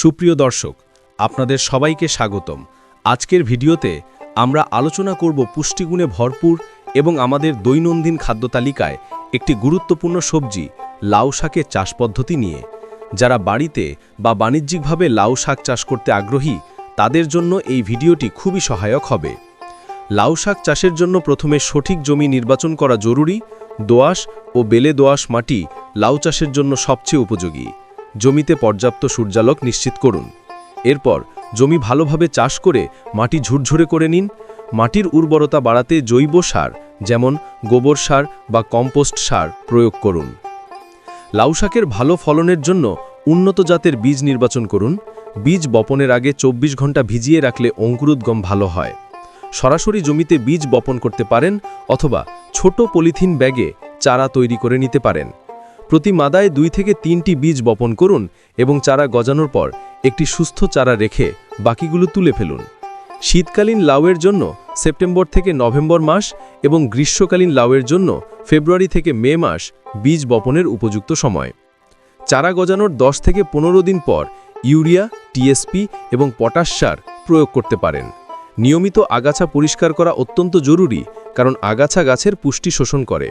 সুপ্রিয় দর্শক, আপনাদের সবাইকে স্বাগতম। আজকের ভিডিওতে আমরা আলোচনা করব পুষ্টিগুণে ভরপুর এবং আমাদের দৈনন্দিন খাদ্য তালিকায় একটি গুরুত্বপূর্ণ সবজি, লাউ শাকের চাষ পদ্ধতি নিয়ে। যারা বাড়িতে বা বাণিজ্যিকভাবে লাউ শাক চাষ করতে আগ্রহী, তাদের জন্য এই ভিডিওটি খুবই সহায়ক হবে। লাউ শাক চাষের জন্য প্রথমে সঠিক জমি নির্বাচন করা জরুরি। দোআঁশ ও বেলে দোআঁশ মাটি লাউ চাষের জন্য সবচেয়ে উপযোগী। জমিতে পর্যাপ্ত সূর্যালোক নিশ্চিত করুন। এরপর জমি ভালোভাবে চাষ করে মাটি ঝুরঝুরে করে নিন। মাটির উর্বরতা বাড়াতে জৈব সার, যেমন গোবর সার বা কম্পোস্ট সার, প্রয়োগ করুন। লাউ শাকের ভালো ফলনের জন্য উন্নত জাতের বীজ নির্বাচন করুন। বীজ বপনের আগে ২৪ ঘণ্টা ভিজিয়ে রাখলে অঙ্কুরোদ্গম ভালো হয়। সরাসরি জমিতে বীজ বপন করতে পারেন অথবা ছোট পলিথিন ব্যাগে চারা তৈরি করে নিতে পারেন। প্রতি মাদায় দুই থেকে তিনটি বীজ বপন করুন এবং চারা গজানোর পর একটি সুস্থ চারা রেখে বাকিগুলো তুলে ফেলুন। শীতকালীন লাউয়ের জন্য সেপ্টেম্বর থেকে নভেম্বর মাস এবং গ্রীষ্মকালীন লাউয়ের জন্য ফেব্রুয়ারি থেকে মে মাস বীজ বপনের উপযুক্ত সময়। চারা গজানোর 10 থেকে পনেরো দিন পর ইউরিয়া টিএসপি এবং পটাশ সার প্রয়োগ করতে পারেন। নিয়মিত আগাছা পরিষ্কার করা অত্যন্ত জরুরি, কারণ আগাছা গাছের পুষ্টি শোষণ করে।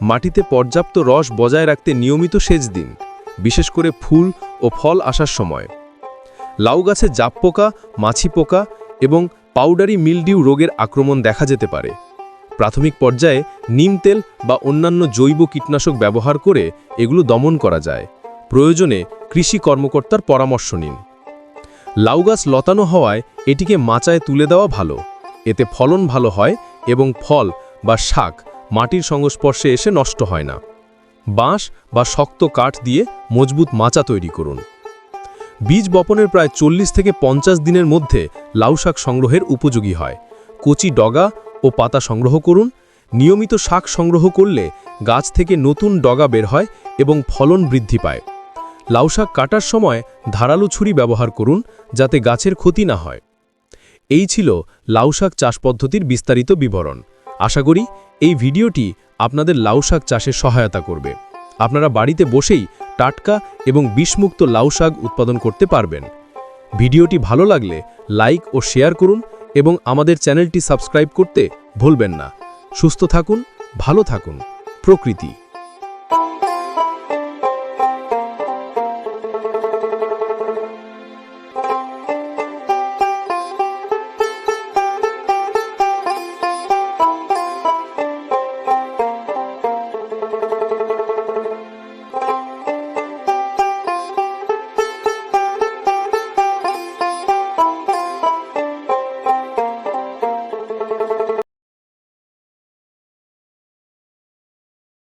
মাটিতে পর্যাপ্ত রস বজায় রাখতে নিয়মিত সেচ দিন, বিশেষ করে ফুল ও ফল আসার সময়। লাউ গাছে জাপ পোকা, মাছি পোকা এবং পাউডারি মিলডিউ রোগের আক্রমণ দেখা যেতে পারে। প্রাথমিক পর্যায়ে নিম তেল বা অন্যান্য জৈব কীটনাশক ব্যবহার করে এগুলো দমন করা যায়। প্রয়োজনে কৃষি কর্মকর্তার পরামর্শ নিন। লাউ গাছ লতানো হওয়ায় এটিকে মাচায় তুলে দেওয়া ভালো। এতে ফলন ভালো হয় এবং ফল বা শাক মাটির সংস্পর্শে এসে নষ্ট হয় না। বাঁশ বা শক্ত কাঠ দিয়ে মজবুত মাচা তৈরি করুন। বীজ বপনের প্রায় চল্লিশ থেকে পঞ্চাশ দিনের মধ্যে লাউ শাক সংগ্রহের উপযোগী হয়। কচি ডগা ও পাতা সংগ্রহ করুন। নিয়মিত শাক সংগ্রহ করলে গাছ থেকে নতুন ডগা বের হয় এবং ফলন বৃদ্ধি পায়। লাউ শাক কাটার সময় ধারালো ছুরি ব্যবহার করুন যাতে গাছের ক্ষতি না হয়। এই ছিল লাউ শাক চাষ পদ্ধতির বিস্তারিত বিবরণ। আশা করি এই ভিডিওটি আপনাদের লাউ শাক চাষে সহায়তা করবে। আপনারা বাড়িতে বসেই টাটকা এবং বিষমুক্ত লাউ শাক উৎপাদন করতে পারবেন। ভিডিওটি ভালো লাগলে লাইক ও শেয়ার করুন এবং আমাদের চ্যানেলটি সাবস্ক্রাইব করতে ভুলবেন না। সুস্থ থাকুন, ভালো থাকুন। প্রকৃতি।